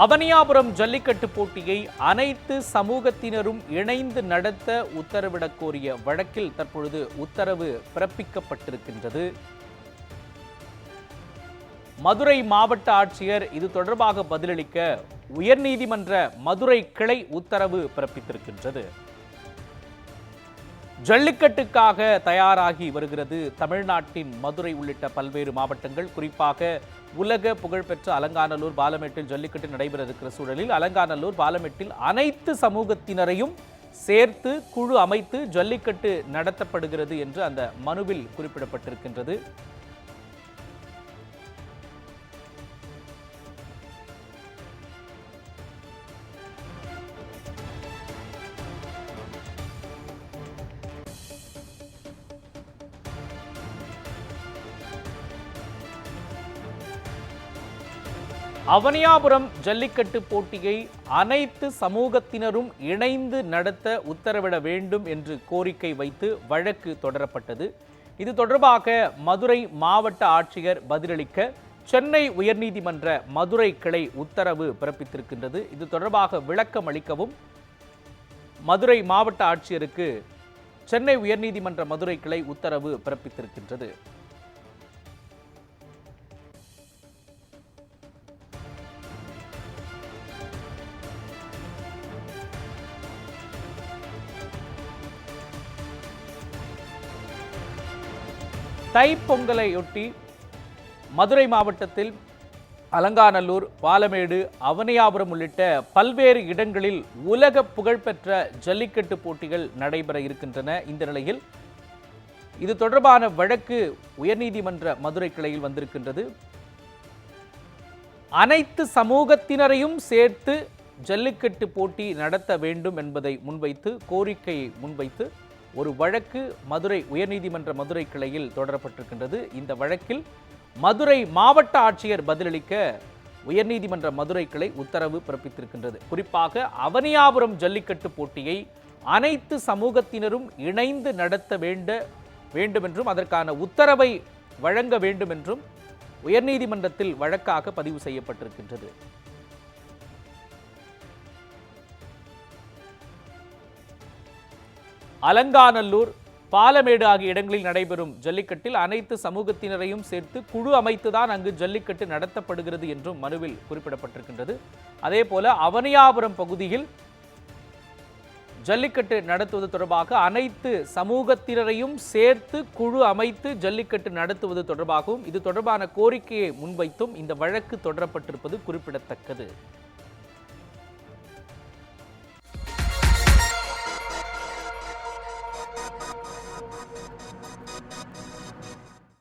அவனியாபுரம் ஜல்லிக்கட்டு போட்டியை அனைத்து சமூகத்தினரும் இணைந்து நடத்த உத்தரவிடக் கோரிய வழக்கில் தற்பொழுது உத்தரவு பிறப்பிக்கப்பட்டிருக்கின்றது. மதுரை மாவட்ட ஆட்சியர் இது தொடர்பாக பதிலளிக்க உயர்நீதிமன்ற மதுரை கிளை உத்தரவு பிறப்பித்திருக்கின்றது. ஜல்லிக்கட்டுக்காக தயாராகி வருகிறது தமிழ்நாட்டின் மதுரை உள்ளிட்ட பல்வேறு மாவட்டங்கள் குறிப்பாக உலக புகழ்பெற்ற அலங்காநல்லூர் பாலமேட்டில் ஜல்லிக்கட்டு நடைபெற இருக்கிற சூழலில் அலங்காநல்லூர் பாலமேட்டில் அனைத்து சமூகத்தினரையும் சேர்த்து குழு அமைத்து ஜல்லிக்கட்டு நடத்தப்படுகிறது என்று அந்த மனுவில் குறிப்பிடப்பட்டிருக்கின்றது. அவனியாபுரம் ஜல்லிக்கட்டு போட்டியை அனைத்து சமூகத்தினரும் இணைந்து நடத்த உத்தரவிட வேண்டும் என்று கோரிக்கை வைத்து வழக்கு தொடரப்பட்டது. இது தொடர்பாக மதுரை மாவட்ட ஆட்சியர் பதிலளிக்க சென்னை உயர்நீதிமன்ற மதுரை கிளை உத்தரவு பிறப்பித்திருக்கின்றது. இது தொடர்பாக விளக்கம் அளிக்கவும் மதுரை மாவட்ட ஆட்சியருக்கு சென்னை உயர்நீதிமன்ற மதுரை கிளை உத்தரவு பிறப்பித்திருக்கின்றது. தைப்பொங்கலையொட்டி மதுரை மாவட்டத்தில் அலங்காநல்லூர் பாலமேடு அவனியாபுரம் உள்ளிட்ட பல்வேறு இடங்களில் உலக புகழ்பெற்ற ஜல்லிக்கட்டு போட்டிகள் நடைபெற இருக்கின்றன இந்த நிலையில். இது தொடர்பான வழக்கு உயர்நீதிமன்ற மதுரை கிளையில் வந்திருக்கின்றது. அனைத்து சமூகத்தினரையும் சேர்த்து ஜல்லிக்கட்டு போட்டி நடத்த வேண்டும் என்பதை முன்வைத்து கோரிக்கையை முன்வைத்து ஒரு வழக்கு மதுரை உயர்நீதிமன்ற மதுரை கிளையில் தொடரப்பட்டிருக்கின்றது. இந்த வழக்கில் மதுரை மாவட்ட ஆட்சியர் பதிலளிக்க உயர்நீதிமன்ற மதுரை கிளை உத்தரவு பிறப்பித்திருக்கின்றது. குறிப்பாக அவனியாபுரம் ஜல்லிக்கட்டு போட்டியை அனைத்து சமூகத்தினரும் இணைந்து நடத்த வேண்ட வேண்டும் என்றும் அதற்கான உத்தரவை வழங்க வேண்டும் என்றும் உயர்நீதிமன்றத்தில் வழக்காக பதிவு செய்யப்பட்டிருக்கின்றது. அலங்காநல்லூர் பாலமேடு ஆகிய இடங்களில் நடைபெறும் ஜல்லிக்கட்டில் அனைத்து சமூகத்தினரையும் சேர்த்து குழு அமைத்துதான் அங்கு ஜல்லிக்கட்டு நடத்தப்படுகிறது என்றும் மனுவில் குறிப்பிடப்பட்டிருக்கின்றது. அதே போல அவனியாபுரம் பகுதியில் ஜல்லிக்கட்டு நடத்துவது தொடர்பாக அனைத்து சமூகத்தினரையும் சேர்த்து குழு அமைத்து ஜல்லிக்கட்டு நடத்துவது தொடர்பாகவும் இது தொடர்பான கோரிக்கையை முன்வைத்தும் இந்த வழக்கு தொடரப்பட்டிருப்பது குறிப்பிடத்தக்கது.